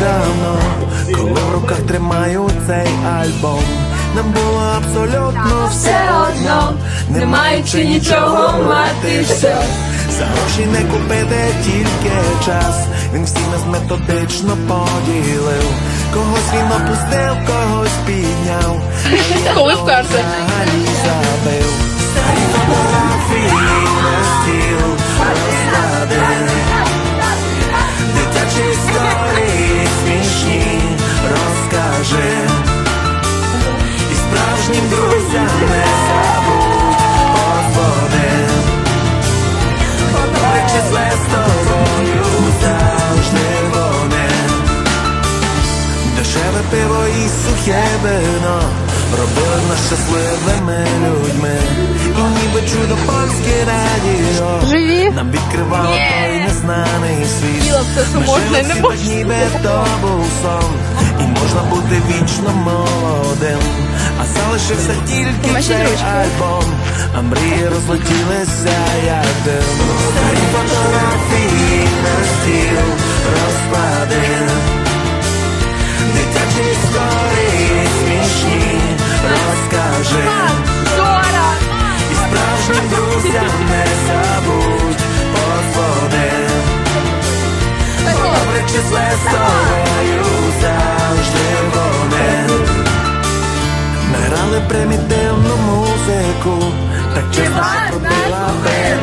давно, коли в руках тримаю цей альбом. Нам було абсолютно все одно, не маючи нічого мати все. За гроші не купити тільки час. Він всі нас методично поділив. Когось він опустив, когось підняв. Коли вперше? Взагалі справжнім друзям не забудь подводи. Бо числе з тобою завжди вони. Дешеве пиво і сухе вино робили нас щасливими людьми. І ніби чудо польське радіо Живі? нам відкривало той незнаний світ. Їла все, що Ми можна, і не можна. ніби то був сон, і можна бути вічно молодим. А залишився тільки цей альбом, а мрії розлетілися як дим. Старі фотографії на стіл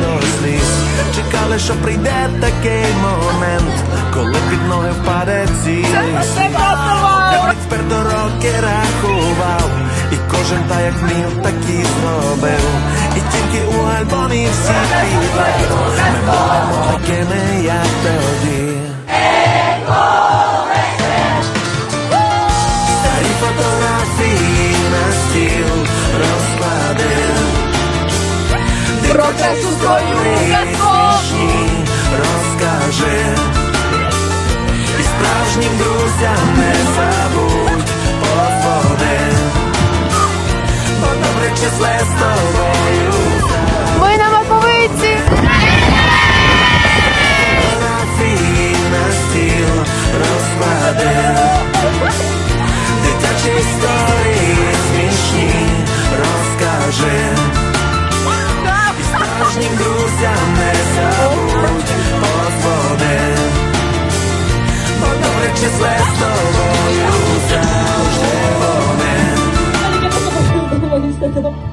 до сліз. Чекали, що прийде такий момент, коли під ноги впаде цілий світ. Експерт до роки рахував, і кожен та як міг, так і зробив. І тільки у альбомі всі підлет. Ми будемо такими, як тоді. Свою казку. смішні розкажи. І справжнім друзям не забудь позвони, Бо добре числе з тобою ありがとうございでしたけど。